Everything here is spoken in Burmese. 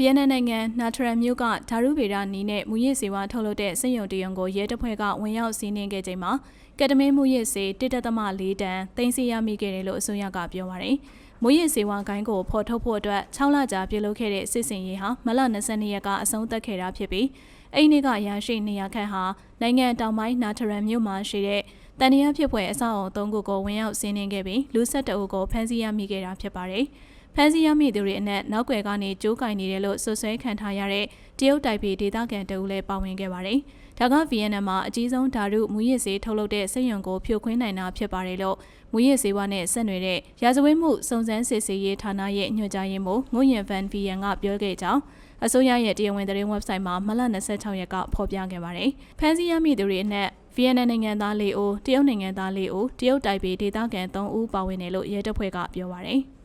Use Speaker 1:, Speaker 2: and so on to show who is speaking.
Speaker 1: ဗီယက်နမ်နိုင်ငံနာထရန်မြို့ကဓာရုဗေဒနီးနဲ့မူရစ်စေဝါထုတ်လုပ်တဲ့စက်ရုံတရုံကိုရဲတပ်ဖွဲ့ကဝင်ရောက်စီးနင်းခဲ့ချိန်မှာကက်တမင်းမူရစ်စေ1.4တန်သိမ်းဆည်းရမိခဲ့တယ်လို့အစိုးရကပြောပါရယ်မူရစ်စေဝါဂိုင်းကိုဖော်ထုတ်ဖို့အတွက်6လကြာပြုလုပ်ခဲ့တဲ့စစ်စင်ရေးဟာမလ22ရက်ကအဆုံးသတ်ခဲ့တာဖြစ်ပြီးအဲ့ဒီနေ့ကရရှိနေရခန့်ဟာနိုင်ငံတောင်ပိုင်းနာထရန်မြို့မှာရှိတဲ့တန်တရားဖြစ်ဖွယ်အဆောက်အုံ၃ခုကိုဝင်ရောက်စီးနင်းခဲ့ပြီးလူ၁၁ဦးကိုဖမ်းဆီးရမိခဲ့တာဖြစ်ပါတယ်။ ဖမ်းဆီးရမိသူတွေအနက်နောက်ွယ်ကနေကြိုးကင်နေတယ်လို့ဆွဆွဲခံထားရတဲ့တရုတ်တိုက်ပြည်ဒေသခံတအုပ်လည်းပါဝင်ခဲ့ပါတယ်။ဒါကဗီယက်နမ်မှာအကြီးဆုံးဓာတုမူရစ်ဆေးထုတ်လုပ်တဲ့စက်ရုံကိုဖြိုခွင်းနိုင်တာဖြစ်ပါတယ်လို့မူရစ်ဆေးဝါးနဲ့ဆက်နွယ်တဲ့ရာဇဝတ်မှုစုံစမ်းစစ်ဆေးရေးဌာနရဲ့ညွှန်ကြားရေးမှူးငွေရန်ဗန်ဗီယန်ကပြောခဲ့ကြောင်းအစိုးရရဲ့တရားဝင်သတင်း website မှာမလ26ရက်ကဖော်ပြခဲ့ပါတယ်။ဖမ်းဆီးရမိသူတွေအနက်ဗီယက်နမ်နိုင်ငံသား၄ဦး၊တရုတ်နိုင်ငံသား၄ဦး၊တရုတ်တိုင်ပေဒေသခံ3ဦးပါဝင်တယ်လို့ရဲတပ်ဖွဲ့ကပြောပါတယ်။